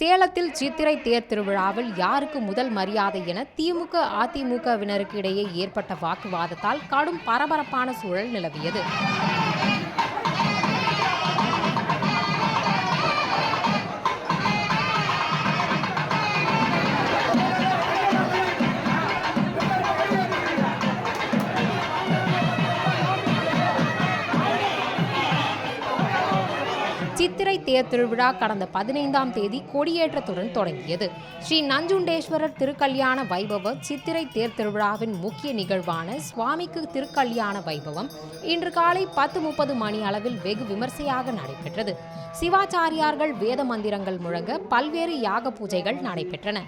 சேலத்தில் சித்திரை தேர் திருவிழாவில் யாருக்கு முதல் மரியாதை என திமுக அதிமுகவினருக்கு இடையே ஏற்பட்ட வாக்குவாதத்தால் கடும் பரபரப்பான சூழல் நிலவியது. சித்திரை தேர் திருவிழா கடந்த பதினைந்தாம் தேதி கொடியேற்றத்துடன் தொடங்கியது. ஸ்ரீ நஞ்சுண்டேஸ்வரர் திருக்கல்யாண வைபவ சித்திரை தேர் திருவிழாவின் முக்கிய நிகழ்வான சுவாமிக்கு திருக்கல்யாண வைபவம் இன்று காலை பத்து முப்பது மணி அளவில் வெகு விமர்சையாக நடைபெற்றது. சிவாச்சாரியார்கள் வேத மந்திரங்கள் முழங்க பல்வேறு யாக பூஜைகள் நடைபெற்றன.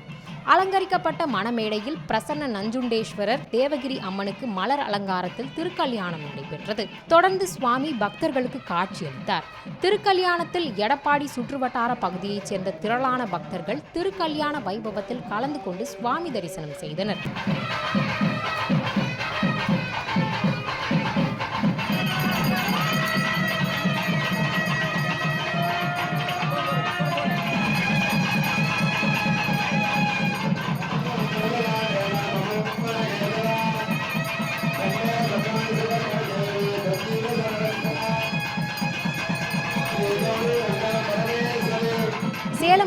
அலங்கரிக்கப்பட்ட மணமேடையில் பிரசன்ன நஞ்சுண்டேஸ்வரர் தேவகிரி அம்மனுக்கு மலர் அலங்காரத்தில் திருக்கல்யாணம் நடைபெற்றது. தொடர்ந்து சுவாமி பக்தர்களுக்கு காட்சியளித்தார் திருக்கல்யாணத்தில் எடப்பாடி சுற்றுவட்டார பகுதியைச் சேர்ந்த திரளான பக்தர்கள் திருக்கல்யாண வைபவத்தில் கலந்து கொண்டு சுவாமி தரிசனம் செய்தனர்.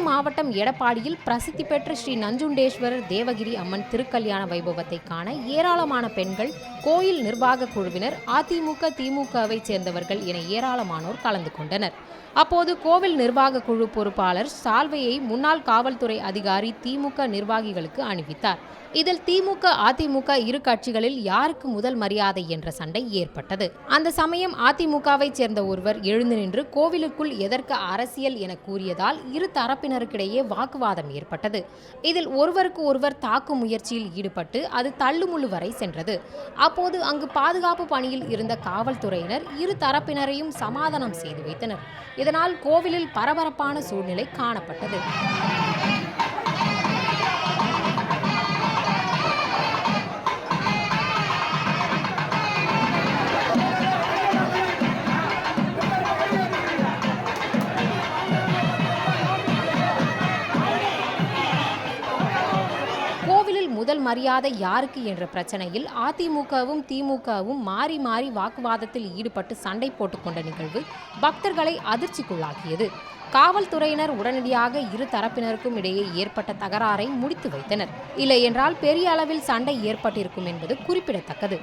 மாவட்டம் எடப்பாடியில் பிரசித்தி பெற்ற ஸ்ரீ நஞ்சுண்டேஸ்வரர் தேவகிரி அம்மன் திருக்கல்யாண வைபவத்தை காண ஏராளமான பெண்கள் கோயில் நிர்வாக குழுவினர் அதிமுக திமுகவை சேர்ந்தவர்கள் என ஏராளமானோர் கலந்து கொண்டனர். அப்போது கோவில் நிர்வாக குழு பொறுப்பாளர் சால்வையை முன்னாள் காவல்துறை அதிகாரி திமுக நிர்வாகிகளுக்கு அணிவித்தார். இதில் திமுக அதிமுக இரு கட்சிகளில் யாருக்கு முதல் மரியாதை என்ற சண்டை ஏற்பட்டது. அந்த சமயம் அதிமுகவை சேர்ந்த ஒருவர் எழுந்து நின்று கோவிலுக்குள் எதற்கு அரசியல் என கூறியதால் இரு தரப்பினருக்கிடையே வாக்குவாதம் ஏற்பட்டது. இதில் ஒருவருக்கு ஒருவர் தாக்கும் முயற்சியில் ஈடுபட்டு அது தள்ளுமுள்ளு வரை சென்றது. அப்போது அங்கு பாதுகாப்பு பணியில் இருந்த காவல்துறையினர் இரு தரப்பினரையும் சமாதானம் செய்து வைத்தனர். இதனால் கோவிலில் பரபரப்பான சூழ்நிலை காணப்பட்டது. மரியாதை யாருக்கு என்ற பிரச்சனையில் அதிமுகவும் திமுகவும் மாறி மாறி வாக்குவாதத்தில் ஈடுபட்டு சண்டை போட்டுக்கொண்ட நிகழ்வு பக்தர்களை அதிர்ச்சிக்குள்ளாக்கியது. காவல்துறையினர் உடனடியாக இரு தரப்பினருக்கும் இடையே ஏற்பட்ட தகராறை முடித்து வைத்தனர். இல்லையென்றால் பெரிய அளவில் சண்டை ஏற்பட்டிருக்கும் என்பது குறிப்பிடத்தக்கது.